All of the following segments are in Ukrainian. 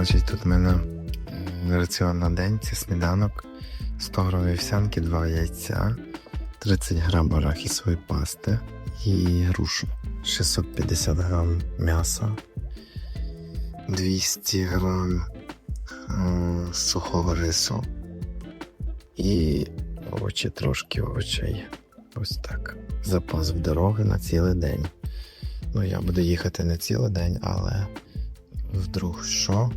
Значить, тут в мене раціон на день, це сніданок, 100 грам вівсянки, 2 яйця, 30 грам арахісової пасти і грушу. 650 грам м'яса, 200 грам е, сухого рису і овочі, трошки овочей. Ось так. Запас в дороги на цілий день. Ну, я буду їхати не цілий день, але вдруг що,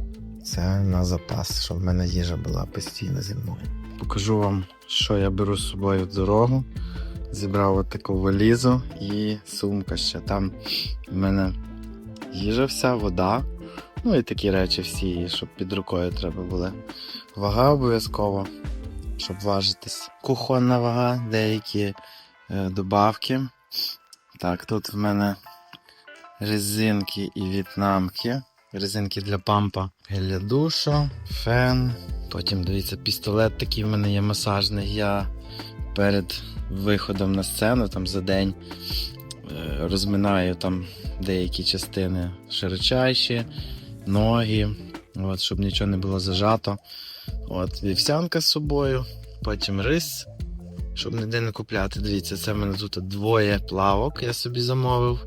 це на запас, щоб в мене їжа була постійно зі мною. Покажу вам, що я беру з собою в дорогу. Зібрав от таку валізу і сумка ще. Там в мене їжа вся, вода. Ну і такі речі всі, щоб під рукою треба були. Вага обов'язково, щоб важитись. Кухонна вага, деякі е, добавки. Так, тут в мене резинки і в'єтнамки. Резинки для пампа, гель для душу, фен. Потім дивіться, пістолет такий в мене є масажний. Я перед виходом на сцену там за день е, розминаю там деякі частини широчайші, ноги, от, щоб нічого не було зажато. От, вівсянка з собою, потім рис, щоб ніде не купляти. Дивіться, це в мене тут двоє плавок, я собі замовив.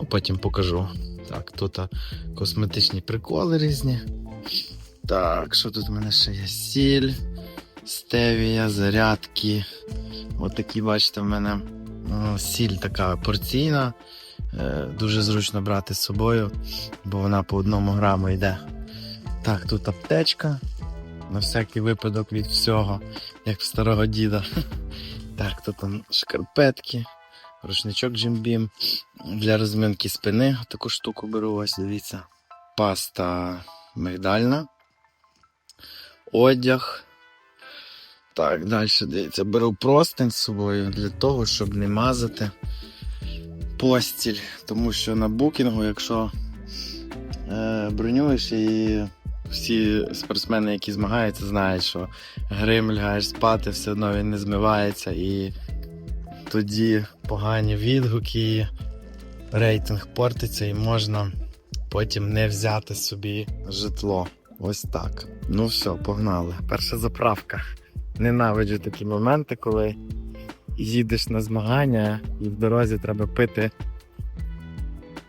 Ну, потім покажу. Так, тут косметичні приколи різні. Так, що тут у мене ще є? Сіль, стевія, зарядки. От бачите, в мене ну, сіль така порційна. Е, дуже зручно брати з собою, бо вона по одному граму йде. Так, тут аптечка. На всякий випадок від всього, як в старого діда. Так, тут шкарпетки, рушничок Jim для розминки спини. Таку штуку беру, ось дивіться. Паста мигдальна. Одяг. Так, далі дивіться, беру простень з собою для того, щоб не мазати постіль. Тому що на букінгу, якщо е, бронюєш і всі спортсмени, які змагаються, знають, що грим лягаєш спати, все одно він не змивається і тоді погані відгуки, рейтинг портиться і можна потім не взяти собі житло. Ось так. Ну все, погнали. Перша заправка. Ненавиджу такі моменти, коли їдеш на змагання і в дорозі треба пити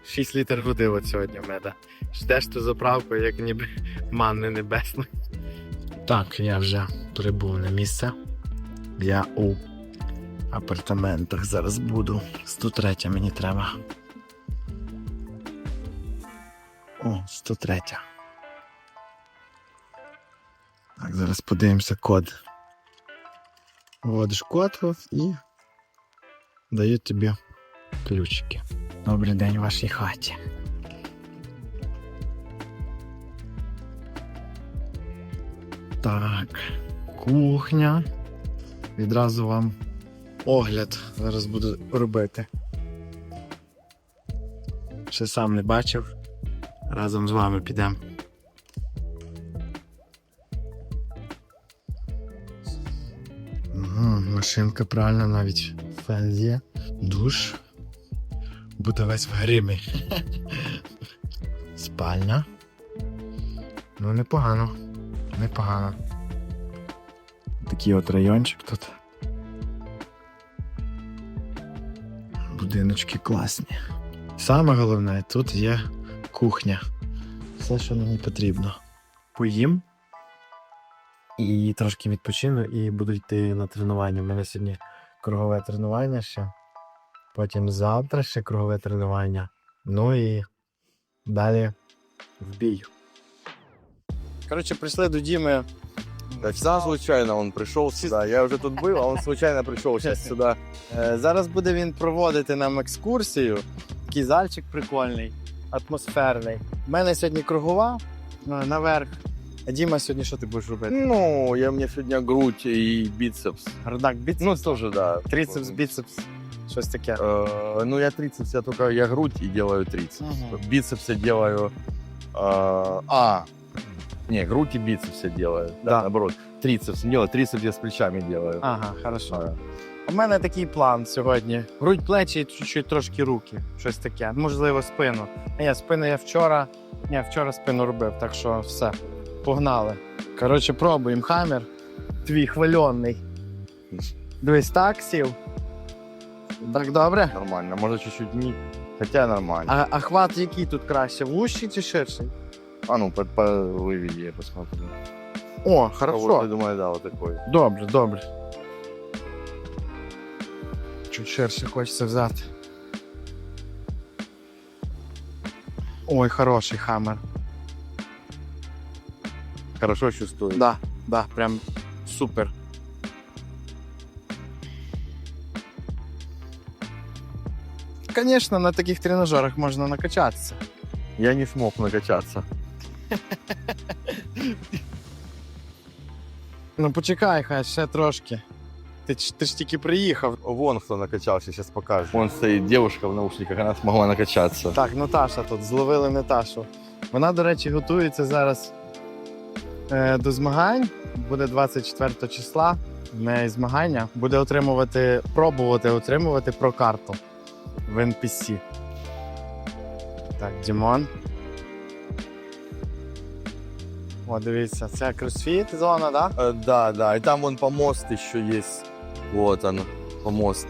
6 літр води от сьогодні в мене. Ждеш ту заправку, як ніби манни небесної. Так, я вже прибув на місце. Я у апартаментах зараз буду. 103 мені треба. О, 103. Так, зараз подивимося код. Вводиш код і дають тобі ключики. Добрий день в вашій хаті. Так, кухня. Відразу вам огляд зараз буду робити. Ще сам не бачив. Разом з вами підемо. Машинка правильно навіть фен є. Душ. Буде весь в гримі. Спальня. Ну, непогано. Непогано. Такий от райончик тут. Будиночки класні. Саме головне, тут є кухня. Все, що мені потрібно. Поїм. І трошки відпочину, і буду йти на тренування. У мене сьогодні кругове тренування ще. Потім завтра ще кругове тренування. Ну і далі в бій. Коротше, прийшли до Діми. Да, сам случайно он пришел сюда. Я уже тут был, а он случайно пришел сейчас сюда. Е, Зараз буде він проводити нам екскурсію. Такий зальчик прикольний, атмосферний. У мене сьогодні кругова е, наверх. А Діма, сьогодні що ти будеш робити? Ну, я мне сегодня грудь и бицепс. Гардак, біцепс, Ну, тоже, да. трицепс, біцепс, щось таке. Э, ну, я трицепс, я только, я грудь и делаю трицепс. Мгм. Бицепс я делаю... э, а, не, грудь и бицепс я делаю. Да, Да. наоборот. Трицепс не делаю, трицепс я с плечами делаю. Ага, хорошо. А, У мене такий план сьогодні. Грудь плечі і чуть-чуть трошки руки. Щось таке. Можливо, спину. А я спину я вчора. Ні, вчора спину робив, так що все. Погнали. Коротше, пробуємо хаммер. Твій хвильонний. Дивись, так сів. Так добре. Нормально, може чуть-чуть ні. Хотя нормально. А, а хват який тут краще? Вущий чи ширший? А ну, по, по выведи, я посмотрю. О, А вот, хорошо. я думаю, да, вот такой. Добре, добре. Чуть ширше хочеться взяти. Ой, хороший хаммер. Хорошо чувствую. Да, да, прям супер. Конечно, на таких тренажерах можна накачатися. Я не смог накачаться. Ну почекай, хай ще трошки. Ти, ти ж тільки приїхав. Вон кто накачался, сейчас покажу. Вон стоит девушка в наушниках, она смогла накачаться. Так, Наташа тут зловили Наташу. Вона, до речі, готується зараз е, до змагань. Буде 24 числа. В неї змагання. Буде отримувати, пробувати отримувати про карту в NPC. Так, Дімон. О, дивіться, це кросфіт зона, так? Да? Э, да, да, и там вон помост еще есть. Вот он, помост.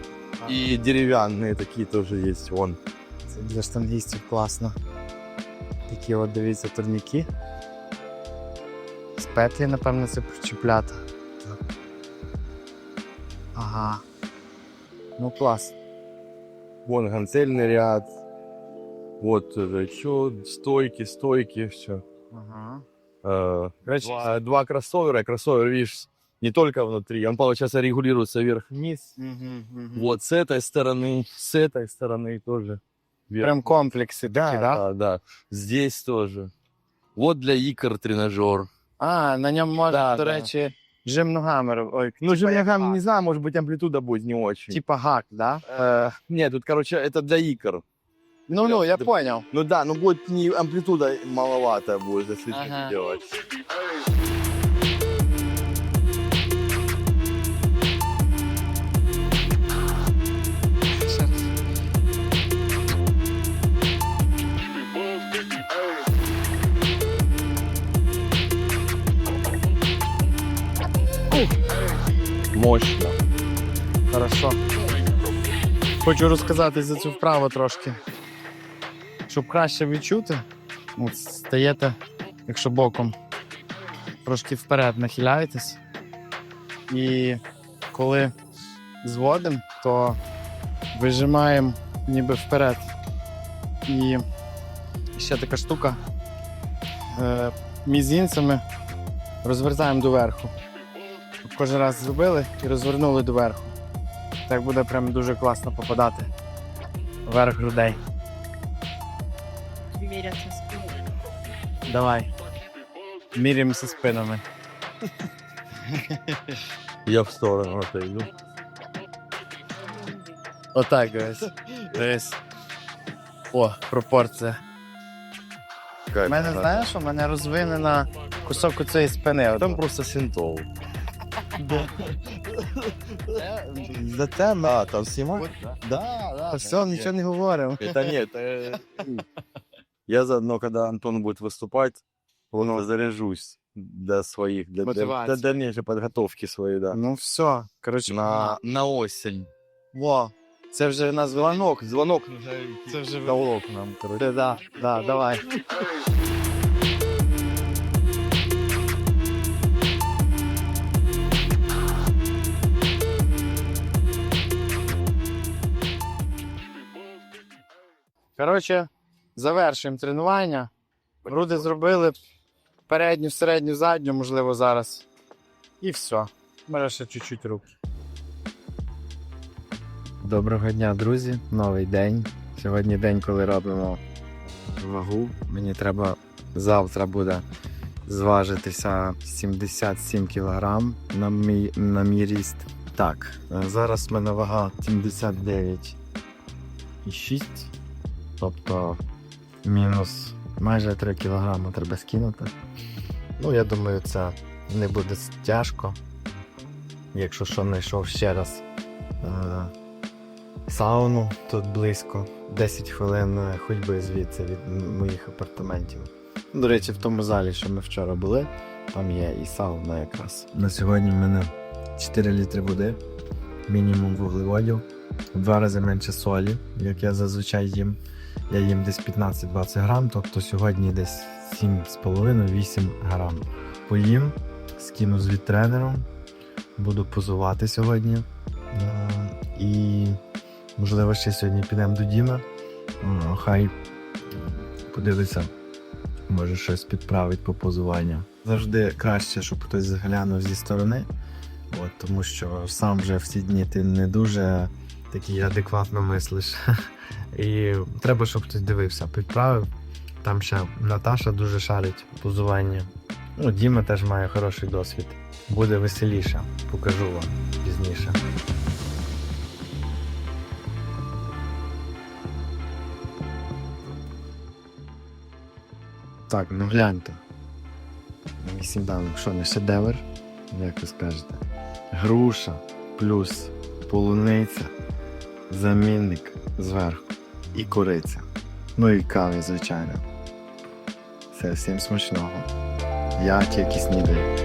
И деревянные такие тоже есть, вон. Це для штангістів класно. Такі от дивіться турніки. З петлі, напевно, це причіпляти. Так. Ага. Ну клас. Вон гантельный ряд. Вот тоже, что, стойки, стойки, все. Ага. Короче, два, два кроссовера. Кроссовер, видишь, не только внутри, он, получается, регулируется вверх-вниз. Угу, Вот с этой стороны, с этой стороны тоже. вверх. Прям комплекси, да, да? да, да. Здесь тоже. Вот для икр тренажер. А, на ньому можна, Да, до да. речі, жим ногами. Ой, Ну, типа я як не знаю, может быть, амплитуда будет не очень. Типа гак, да? Э, нет, тут, короче, это для икр. Ну, ну, я понял. Ну да, ну будет не амплитуда маловато будет, если Ага. делать. Мощно. Хорошо. Хочу розказати за цю вправу трошки. Щоб краще відчути, от стаєте, якщо боком, трошки вперед нахиляєтесь. І коли зводимо, то вижимаємо ніби вперед. І ще така штука. Е, мізинцями розвертаємо доверху. Кожен раз зробили і розвернули доверху. Так буде прям дуже класно попадати вверх грудей. Міряться спину. Давай. Міряємося спинами. Я в сторону отойду. Отак, дивись. Дивись. О, пропорція. У мене, знаєш, у мене розвинена кусок цієї спини. Там От. просто синтол. За тебе. А, там снимать? Да, да, все, нічого не говоримо. Это нет. э, Я заодно, когда Антон будет выступать, он заряжусь до своих, для, для, для дальнейшей подготовки своей, да. Ну все. Коротше, На, на осень. Во. Це вже на звонок. Звонок Це вже Толок нам, короче. Да, да, давай. Коротше, завершуємо тренування. Груди зробили передню, середню, задню, можливо, зараз. І все. Може ще чуть-чуть рук. Доброго дня, друзі. Новий день. Сьогодні день, коли робимо вагу. Мені треба завтра буде зважитися 77 кг на мій, на мій ріст. Так, е, зараз в мене вага 79,6. Тобто мінус майже 3 кг треба скинути. Ну, я думаю, це не буде тяжко. Якщо що, знайшов ще раз е, сауну тут близько, 10 хвилин е, ходьби звідси від моїх апартаментів. До речі, в тому залі, що ми вчора були, там є і сауна якраз. На сьогодні в мене 4 літри води, мінімум вуглеводів, в два рази менше солі, як я зазвичай їм. Я їм десь 15-20 грам, тобто сьогодні десь 7,5-8 грам. Поїм, скину звіт тренером, буду позувати сьогодні. Е, І можливо ще сьогодні підемо до Діма. Хай подивиться, може щось підправить по позуванню. Завжди краще, щоб хтось заглянув зі сторони, от, тому що сам вже всі дні ти не дуже такий адекватно мислиш. І треба, щоб хтось дивився, підправив. Там ще Наташа дуже шарить позування. Ну, Діма теж має хороший досвід. Буде веселіше, покажу вам пізніше. Так, ну гляньте. Мій сніданок, що не шедевр, як ви скажете. Груша плюс полуниця, замінник зверху і куриця. Ну і кави, звичайно. Все, всім смачного. Я тільки снідаю.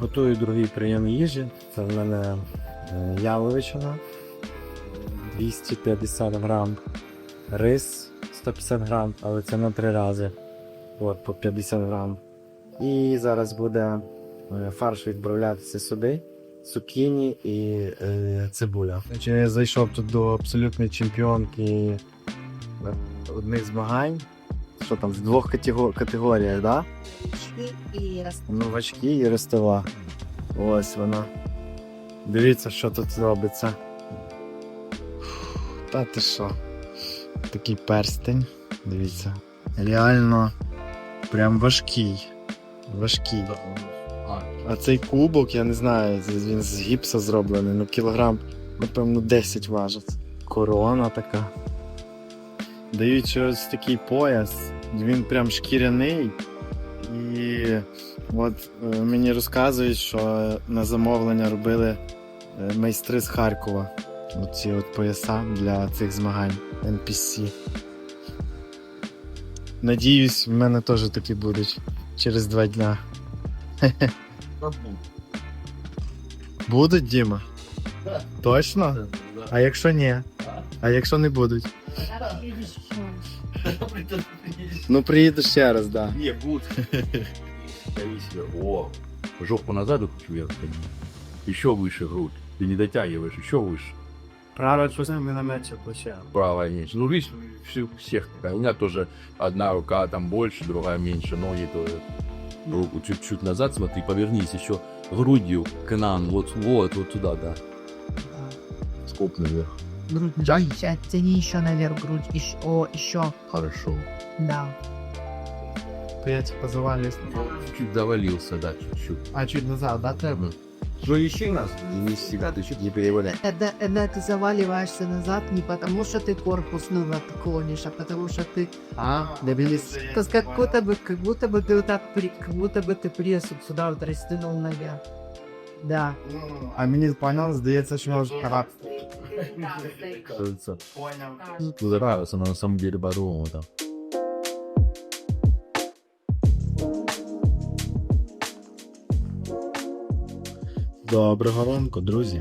Готую другий прийом їжі. Це в мене е, яловичина 250 грам, рис 150 грам, але це на три рази. От, по 50 грам. І зараз буде е, фарш відправлятися сюди. Цукіні і е, цибуля. Значить, я зайшов тут до абсолютної чемпіонки е, одних змагань. Що там, в двох катего- категоріях? Да? і роз- Новачки і ростова. Ось вона. Дивіться, що тут робиться. Та ти що? Такий перстень. Дивіться. Реально прям важкий. Важкий. А цей кубок, я не знаю, він з гіпса зроблений, ну кілограм, напевно, 10 важить. Корона така. Дають ось такий пояс, він прям шкіряний. І от е, мені розказують, що на замовлення робили е, майстри з Харкова. Оці от пояса для цих змагань NPC. Надіюсь, в мене теж такі будуть через два дня. Будуть, Діма? Точно? А якщо ні? А якщо не будуть? Ну приїду ще раз, так. Да. Не, будут. О, жопу назад и вверх. Еще выше грудь. Ты не дотягиваешь, еще выше. Право щось на менше плече. Правая меньше. Ну, видишь, все, всех такая. У меня тоже одна рука там больше, другая меньше, ноги то руку чуть-чуть назад, смотри, повернись еще грудью к нам, вот, вот, вот туда, да. Скоп наверх. грудь сейчас тяни еще наверх грудь еще о еще Хорошо. да типа завалюсь. Чуть завалился, да, чуть-чуть. А чуть назад, да, треба? Мгм. Ну ищи нас. Не всегда ты чуть не переводай. когда, когда ты заваливаешься назад не потому что ты корпус назад клонишь а потому что ты А, дивись. то есть как будто бы как будто бы ты вот так при- как будто бы ты пресс вот сюда вот растянул наверх да А мені понял, здається, що може карати. Кажется, ну, нравится, но на самом деле по-другому там. Доброго ранку, друзі.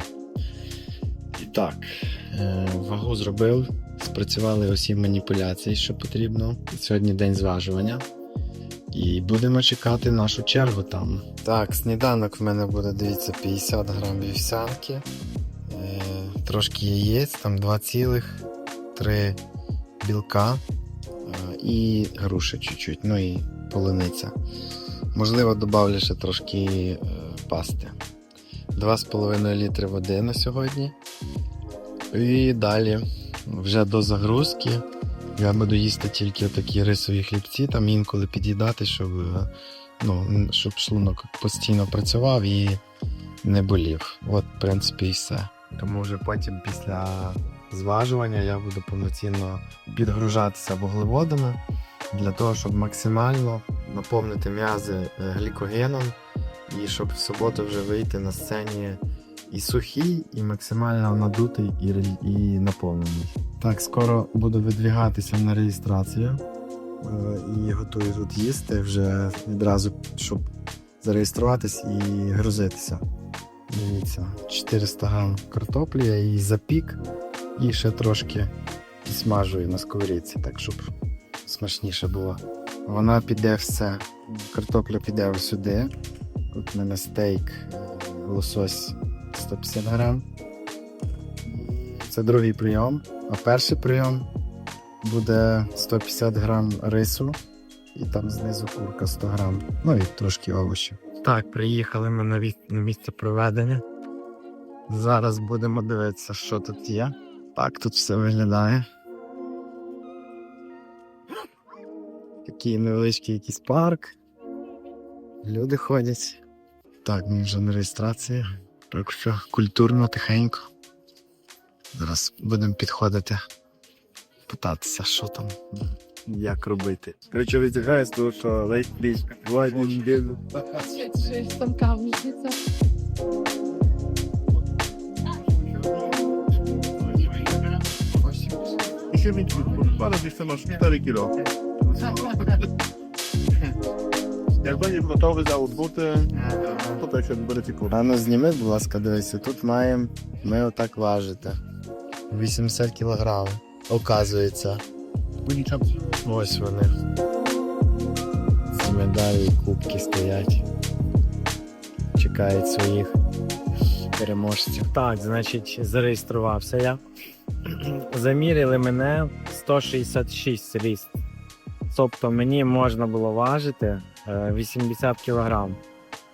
І так, е, вагу зробив, спрацювали усі маніпуляції, що потрібно. Сьогодні день зважування. І будемо чекати нашу чергу там. Так, сніданок в мене буде, дивіться, 50 грам вівсянки, е, трошки яєць, там 2,3 білка е, і груші чуть-чуть, ну і полуниця. Можливо, додавлю ще трошки пасти. 2,5 літри води на сьогодні. І далі, вже до загрузки, я буду їсти тільки такі рисові хлібці, там інколи під'їдати, щоб, е, ну, щоб шлунок постійно працював і не болів. От, в принципі, і все. Тому вже потім після зважування я буду повноцінно підгружатися вуглеводами для того, щоб максимально наповнити м'язи е, глікогеном і щоб в суботу вже вийти на сцені і сухий, і максимально надутий, і, і наповнений. Так, скоро буду видвігатися на реєстрацію е, і готую тут їсти вже відразу, щоб зареєструватись і грузитися. Дивіться, 400 грам картоплі, я її запік і ще трошки смажую на сковорідці, так щоб смачніше було. Вона піде все. Картопля піде сюди. Тут в мене стейк, е, лосось 150 грам. Це другий прийом. А перший прийом буде 150 грам рису і там знизу курка 100 грам. Ну і трошки овочів. Так, приїхали ми на, віс- на місце проведення. Зараз будемо дивитися, що тут є. Так тут все виглядає. Такий невеличкий якийсь парк. Люди ходять. Так, ми вже на реєстрації. Так що культурно, тихенько. Зараз будемо підходити, питатися, що там, як робити. Короче, витягає з того, що ледь більш вулиця. Ще він падав десь на 4 кіло. Якби він готовий зараз бути, то так ще буде фікур. А ну зніми, будь ласка, дивися, тут маємо ми отак важити. 80 кілограмів. Оказується. Ось вони. Ці медалі і кубки стоять. Чекають своїх переможців. Так, значить, зареєструвався я. Заміряли мене 166 ріст. Тобто мені можна було важити 80 кілограм.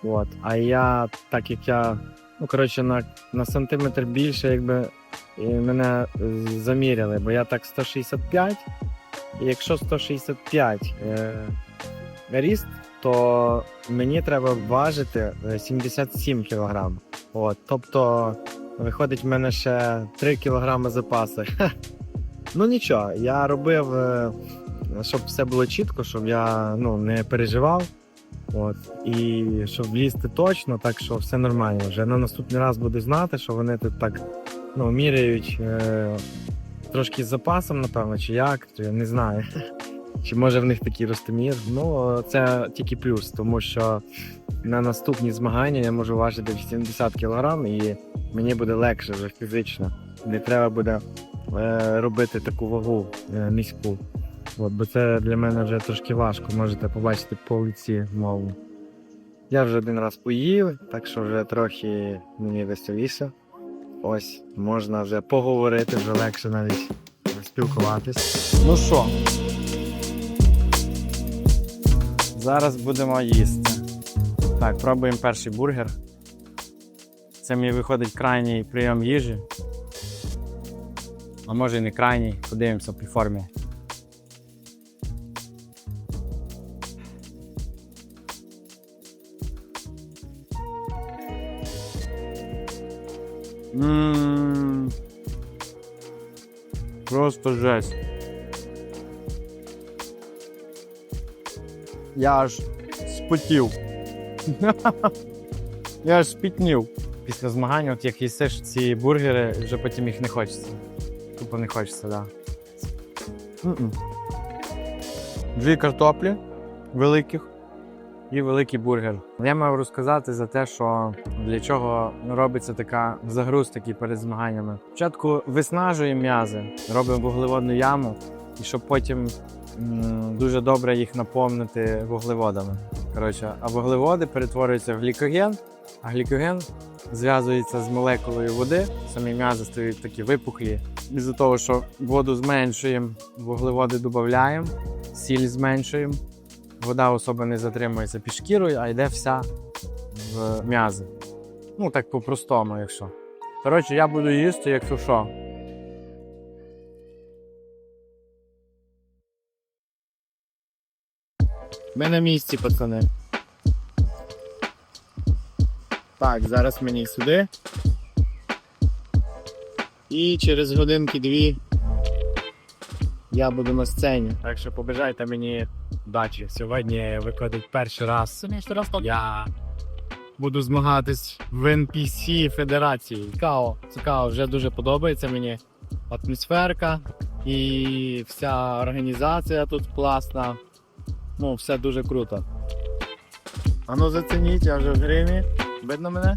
От. А я, так як я, ну коротше, на, на сантиметр більше, якби і мене е, заміряли, бо я так 165. І якщо 165 е, ріст, то мені треба важити е, 77 кілограм. От, тобто, виходить, в мене ще 3 кілограми запаси. Ну нічого, я робив, е, щоб все було чітко, щоб я ну, не переживав. От. І щоб влізти точно, так що все нормально. Вже на наступний раз буду знати, що вони тут так ну, міряють е, трошки з запасом, напевно, чи як, то я не знаю. Чи може в них такий ростомір. Ну, це тільки плюс, тому що на наступні змагання я можу важити 80 кг і мені буде легше вже фізично. Не треба буде е, робити таку вагу е, низьку. От, бо це для мене вже трошки важко, можете побачити по лиці мову. Я вже один раз поїв, так що вже трохи мені веселіше. Ось, можна вже поговорити, вже легше навіть спілкуватись. Ну що? Зараз будемо їсти. Так, пробуємо перший бургер. Це мій виходить крайній прийом їжі. А може і не крайній, подивимося по формі. Ммм. Просто жесть. Я аж спотів. Я аж спітнів. Після змагань, от як їсиш ці бургери, вже потім їх не хочеться. Тупо не хочеться, так. Да. Дві картоплі великих і великий бургер. Я мав розказати за те, що для чого робиться така загруз такі перед змаганнями. Спочатку виснажуємо м'язи, робимо вуглеводну яму, і щоб потім м, дуже добре їх наповнити вуглеводами. Коротше, а вуглеводи перетворюються в глікоген, а глікоген зв'язується з молекулою води. Самі м'язи стають такі випуклі. Із-за того, що воду зменшуємо, вуглеводи додаємо, сіль зменшуємо. Вода особо не затримується під шкірою, а йде вся в м'язи. Ну, так по-простому, якщо. Коротше, я буду їсти, якщо що. Ми на місці, пацани. Так, зараз мені сюди. І через годинки-дві я буду на сцені. Так що побажайте мені удачі. Сьогодні виходить перший раз. Я буду змагатись в NPC Федерації. Цікаво, цікаво, вже дуже подобається мені атмосферка і вся організація тут класна. Ну, все дуже круто. А ну зацініть, я вже в гримі. Видно мене?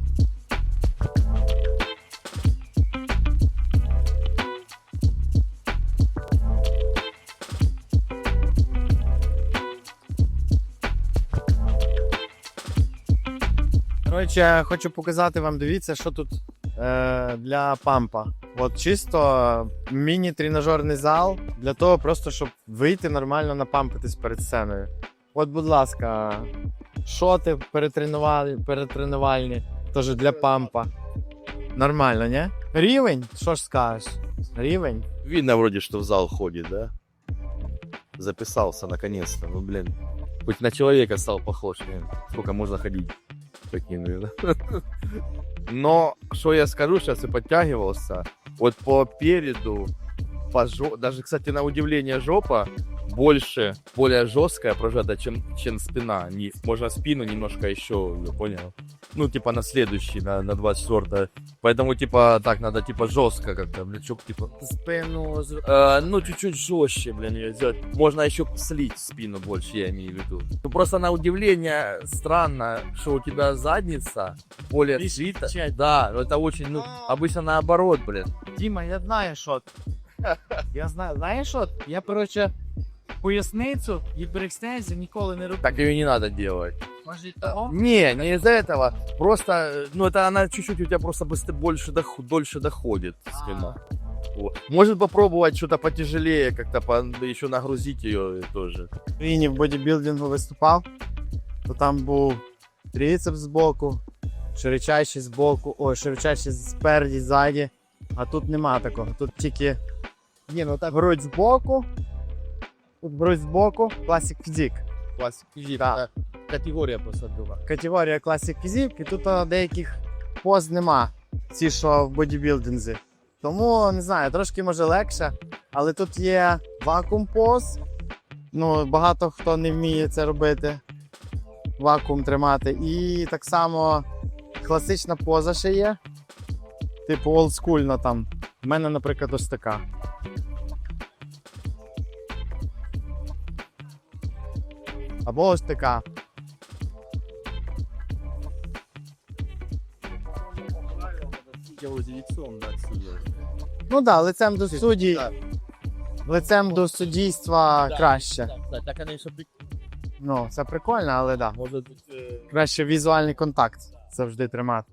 Коротше, хочу показати вам, дивіться, що тут е, для пампа. От чисто міні-тренажерний зал для того, просто щоб вийти нормально напампитись перед сценою. От, будь ласка, шоти перетренували, перетренувальні, теж для пампа. Нормально, не? Рівень? Що ж скажеш? Рівень? Видно вроде, что в зал ходит, да? Записался наконец-то. Ну, блин. Хоть на человека стал похож. блин. Сколько можно ходить? Прикинь, блин. Но, что я скажу, сейчас и подтягивался. Вот по переду, по жо- даже, кстати, на удивление жопа больше, более жесткая прожата, чем, чем спина. Не, можно спину немножко еще, понял? Ну, типа на следующий, на, на 24 Поэтому, типа, так надо, типа, жестко как-то, блин, чтоб, типа, Спину Э, ну, чуть-чуть жестче, блин, ее сделать. Можно еще слить спину больше, я имею в виду. Ну, просто на удивление странно, что у тебя задница более слита. часть. Да, это очень, ну, обычно наоборот, блин. Діма, я знаю, що. Я знаю, знаєш що? Я, коротше, поясницю гіперекстензію ніколи не роблю. Так ее не надо делать. Може, того? Не, не из-за этого. Просто, э, ну, это она чуть-чуть у тебя просто быстрее, больше, дох- дольше доходит спина. Вот. Может попробовать что-то потяжелее, как-то по- еще нагрузить ее тоже. Україні в бодібілдингу виступав, то там був трицепс збоку, широчайший збоку, ой, широчайший спереді, ззаді. А тут нема такого. Тут тільки ні, ну так грудь збоку. Грудь збоку, фізик. Классик физик, Да. это категория просто друга. Категорія класик фізик, і тут а, деяких поз нема, ці, що в бодібілдинзі. Тому не знаю, трошки може легше, але тут є вакуум поз. Ну, багато хто не вміє це робити. Вакуум тримати. І так само класична поза ще є. Типу олдскульна там. У мене, наприклад, ось така. Отсюда. Ну так, да, лицем до судді. Лицем до суддійства краще. Так она Ну, це прикольно, але да. э, Краще візуальний контакт завжди тримати.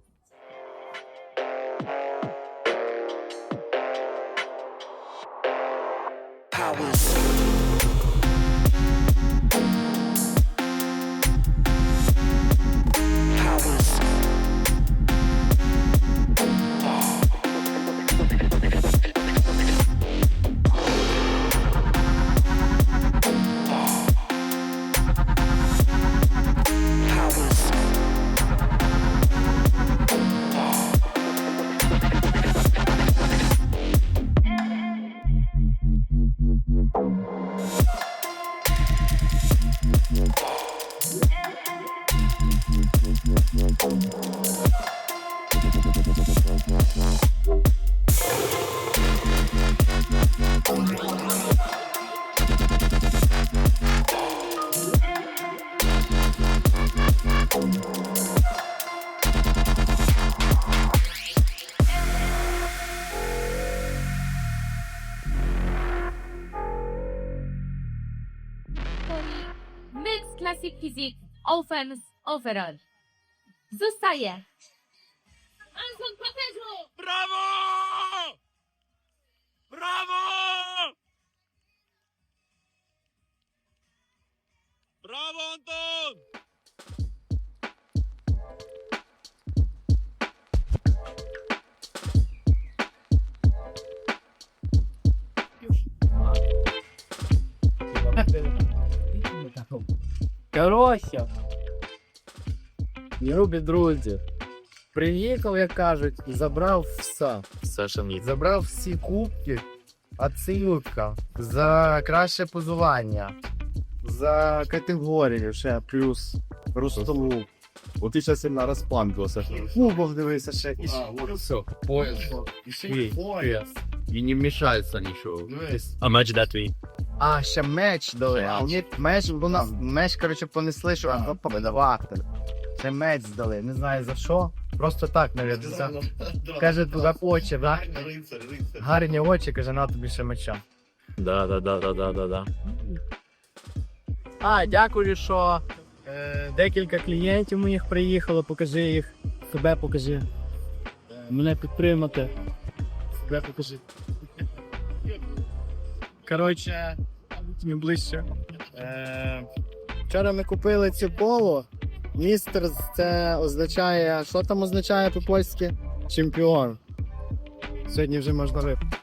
Classic Physique Offense Overall. Zostaje. Anton Papieżu! Brawo! Brawo! Brawo, Anton! Коротше. Любі друзі. Приїхав, як кажуть, забрав все. Все, що. Забрав всі кубки, ацилютка за краще позування, за категорію ще плюс ростову. Вот ты сейчас сильно распланкался. Кубок дивися ще. І А, вот все, пояс. И пояс. И не мешается ничего. А матч де твій? А, ще меч дали. А мені меч, вона, меч, коротше, понесли, що а, видавати. Ще меч здали. Не знаю за що. Просто так, навіть. За... Каже, туди очі, да? Гарні очі, каже, на тобі ще меча. Да, да, да, да, да, да, да. А, дякую, що е, декілька клієнтів моїх приїхало, покажи їх. Себе покажи. Мене підтримати. Себе покажи. Коротше, ближче. Е, вчора ми купили цю поло. Містер це означає. Що там означає по-польськи? Чемпіон. Сьогодні вже можна випити.